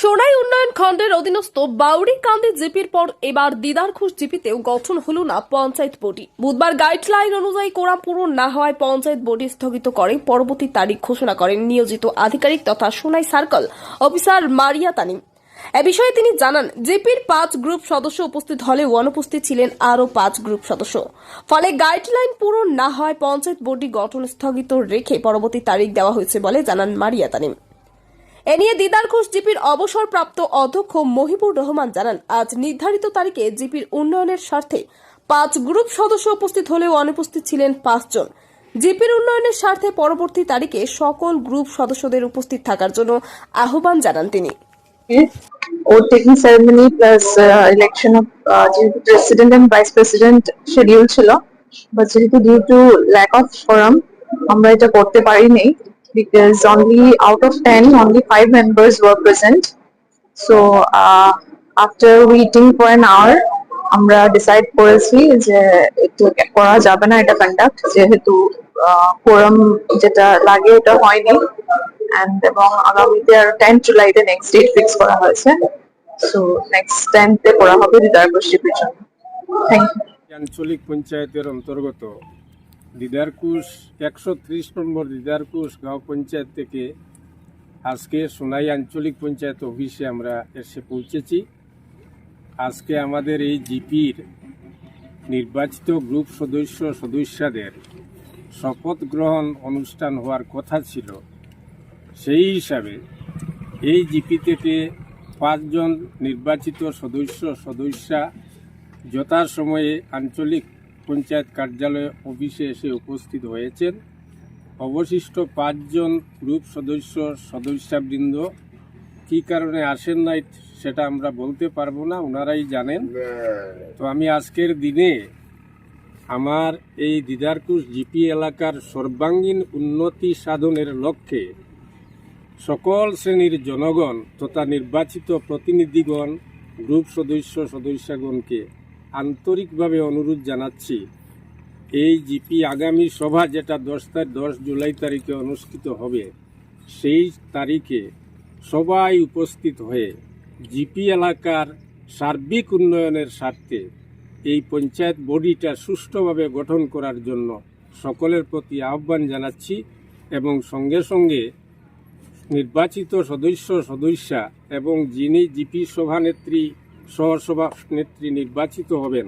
সোনাই উন্নয়ন খণ্ডের অধীনস্থ বাউরি কান্দি জিপির পর এবার দিদার ঘোষ জিপিতেও গঠন হল না পঞ্চায়েত বডি। বুধবার গাইডলাইন অনুযায়ী কোরাম পূরণ না হওয়ায় পঞ্চায়েত বডি স্থগিত করে, পরবর্তী তারিখ ঘোষণা করেন নিয়োজিত আধিকারিক তথা সোনাই সার্কল অফিসার মারিয়া তানিম। এ বিষয়ে তিনি জানান, জিপির পাঁচ গ্রুপ সদস্য উপস্থিত হলে অনুপস্থিত ছিলেন আরও পাঁচ গ্রুপ সদস্য। ফলে গাইডলাইন পূরণ না হয় পঞ্চায়েত বডি গঠন স্থগিত রেখে পরবর্তী তারিখ দেওয়া হয়েছে বলে জানান মারিয়া তানিম। এ নিয়ে দিদার ঘোষ জিপির অবসরপ্রাপ্ত অধ্যক্ষ মহিবুর রহমান জানান আজ নির্ধারিত তারিখে জিপির উন্নয়নের স্বার্থে পাঁচ গ্রুপ সদস্য উপস্থিত হলেও অনুপস্থিত ছিলেন পাঁচজন জিপির উন্নয়নের স্বার্থে পরবর্তী তারিখে সকল গ্রুপ সদস্যদের উপস্থিত থাকার জন্য আহ্বান জানান তিনি। vote taking ceremony plus uh, election of uh, president and vice president schedule ছিল but যেহেতু due to lack of forum আমরা এটা করতে পারিনি। because only out of 10 only five members were present so uh, after waiting for an hour আমরা decide করেছি যে এটা করা যাবে না এটা কন্ডাক্ট যেহেতু ফোরাম যেটা লাগে এটা হয়নি এন্ড এবং আগামীতে আর টেন জুলাইতে নেক্সট ডেট ফিক্স করা হয়েছে সো নেক্সট টেনতে করা হবে হৃদয় গোষ্ঠীর জন্য থ্যাংক ইউ আঞ্চলিক পঞ্চায়েতের অন্তর্গত দিদারকুশ, একশো ত্রিশ নম্বর দিদারকুশ গাঁও পঞ্চায়েত থেকে আজকে সোনাই আঞ্চলিক পঞ্চায়েত অফিসে আমরা এসে পৌঁছেছি। আজকে আমাদের এই জিপির নির্বাচিত গ্রুপ সদস্য সদস্যদের শপথ গ্রহণ অনুষ্ঠান হওয়ার কথা ছিল। সেই হিসাবে এই জিপি থেকে পাঁচজন নির্বাচিত সদস্য সদস্যা যথাসময়ে আঞ্চলিক পঞ্চায়েত কার্যালয় অফিসে এসে উপস্থিত হয়েছেন। অবশিষ্ট পাঁচজন গ্রুপ সদস্য, সদস্যবৃন্দ। কী কারণে আসেন নাই সেটা আমরা বলতে পারব না, ওনারাই জানেন। তো আমি আজকের দিনে আমার এই দিদারকুশ জিপি এলাকার সর্বাঙ্গীন উন্নতি সাধনের লক্ষ্যে সকল শ্রেণির জনগণ তথা নির্বাচিত প্রতিনিধিগণ, গ্রুপ সদস্য, সদস্যগণকে আন্তরিকভাবে অনুরোধ জানাচ্ছি, এই জিপি আগামী সভা যেটা দশ তারিখ দশ জুলাই তারিখে অনুষ্ঠিত হবে, সেই তারিখে সবাই উপস্থিত হয়ে জিপি এলাকার সার্বিক উন্নয়নের স্বার্থে এই পঞ্চায়েত বডিটা সুষ্ঠুভাবে গঠন করার জন্য সকলের প্রতি আহ্বান জানাচ্ছি এবং সঙ্গে সঙ্গে নির্বাচিত সদস্য সদস্যা এবং যিনি জিপি সভানেত্রী সহসভা নেত্রী নির্বাচিত হবেন।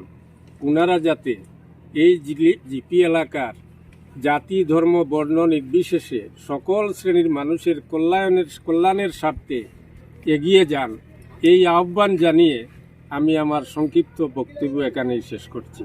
ওনারা যাতে এই জিপি এলাকার জাতি, ধর্ম, বর্ণ নির্বিশেষে সকল শ্রেণির মানুষের কল্যাণের কল্যাণের স্বার্থে এগিয়ে যান, এই আহ্বান জানিয়ে আমি আমার সংক্ষিপ্ত বক্তব্য এখানেই শেষ করছি।